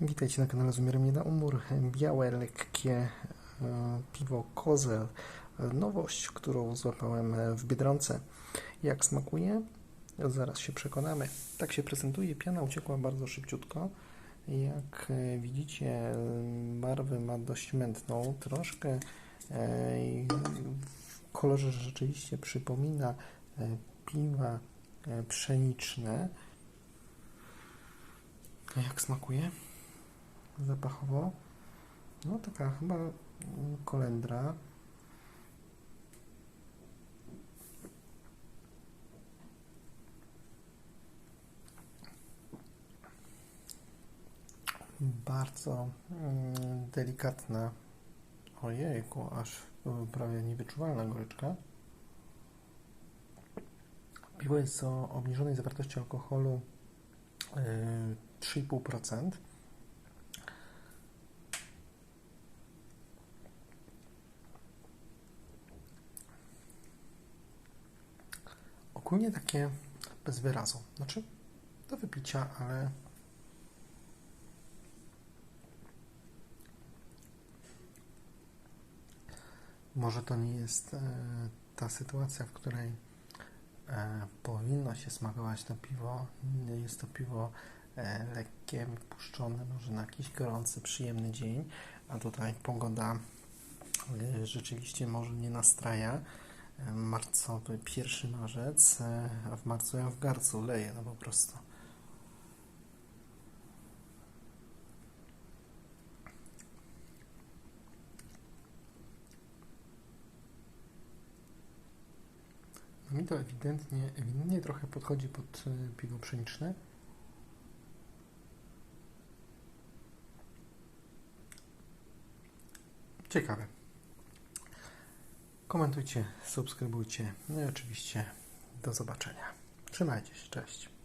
Witajcie na kanale Zumiar Mnie na Umór. Białe, lekkie e, piwo Kozel. Nowość, którą złapałem w Biedronce. Jak smakuje? Zaraz się przekonamy. Tak się prezentuje. Piana uciekła bardzo szybciutko. Jak e, widzicie, barwę ma dość mętną. Troszkę e, w kolorze rzeczywiście przypomina piwa pszeniczne. A Jak smakuje? Zapachowo? No taka chyba mm, kolendra. Bardzo mm, delikatna. Ojejku, aż prawie niewyczuwalna goryczka. Piwo jest o obniżonej zawartości alkoholu y, 3,5%. Ogólnie takie bez wyrazu. Znaczy do wypicia, ale może to nie jest e, ta sytuacja, w której e, powinno się smakować to piwo. Jest to piwo e, lekkie, wypuszczone może na jakiś gorący, przyjemny dzień, a tutaj pogoda e, rzeczywiście może nie nastraja. Marcowy, 1 marzec, e, a w marcu ja w garcu leję, no po prostu. No mi to ewidentnie, ewidentnie trochę podchodzi pod e, piwo pszeniczne. Ciekawe. Komentujcie, subskrybujcie. No i oczywiście do zobaczenia. Trzymajcie się, cześć.